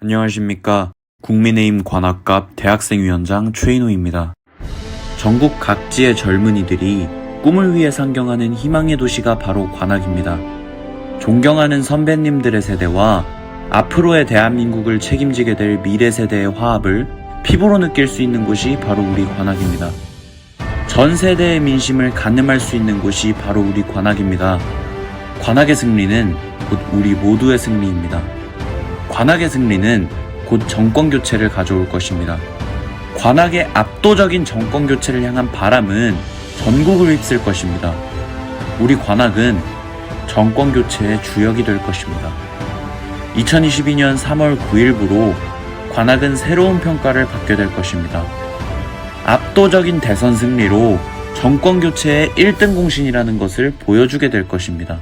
안녕하십니까. 국민의힘 관악갑 대학생위원장 최인호입니다. 전국 각지의 젊은이들이 꿈을 위해 상경하는 희망의 도시가 바로 관악입니다. 존경하는 선배님들의 세대와 앞으로의 대한민국을 책임지게 될 미래 세대의 화합을 피부로 느낄 수 있는 곳이 바로 우리 관악입니다. 전 세대의 민심을 가늠할 수 있는 곳이 바로 우리 관악입니다. 관악의 승리는 곧 우리 모두의 승리입니다. 관악의 승리는 곧 정권 교체를 가져올 것입니다. 관악의 압도적인 정권 교체를 향한 바람은 전국을 휩쓸 것입니다. 우리 관악은 정권 교체의 주역이 될 것입니다. 2022년 3월 9일부로 관악은 새로운 평가를 받게 될 것입니다. 압도적인 대선 승리로 정권 교체의 1등 공신이라는 것을 보여주게 될 것입니다.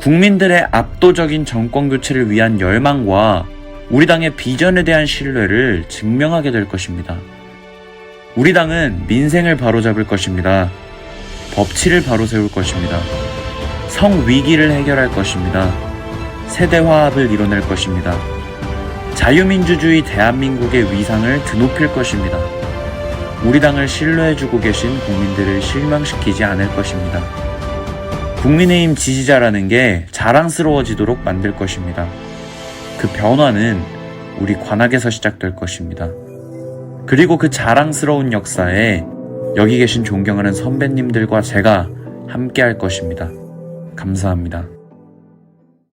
국민들의 압도적인 정권 교체를 위한 열망과 우리 당의 비전에 대한 신뢰를 증명하게 될 것입니다. 우리 당은 민생을 바로잡을 것입니다. 법치를 바로 세울 것입니다. 성 위기를 해결할 것입니다. 세대 화합을 이뤄낼 것입니다. 자유민주주의 대한민국의 위상을 드높일 것입니다. 우리 당을 신뢰해주고 계신 국민들을 실망시키지 않을 것입니다. 국민의힘 지지자라는 게 자랑스러워지도록 만들 것입니다. 그 변화는 우리 관악에서 시작될 것입니다. 그리고 그 자랑스러운 역사에 여기 계신 존경하는 선배님들과 제가 함께 할 것입니다. 감사합니다.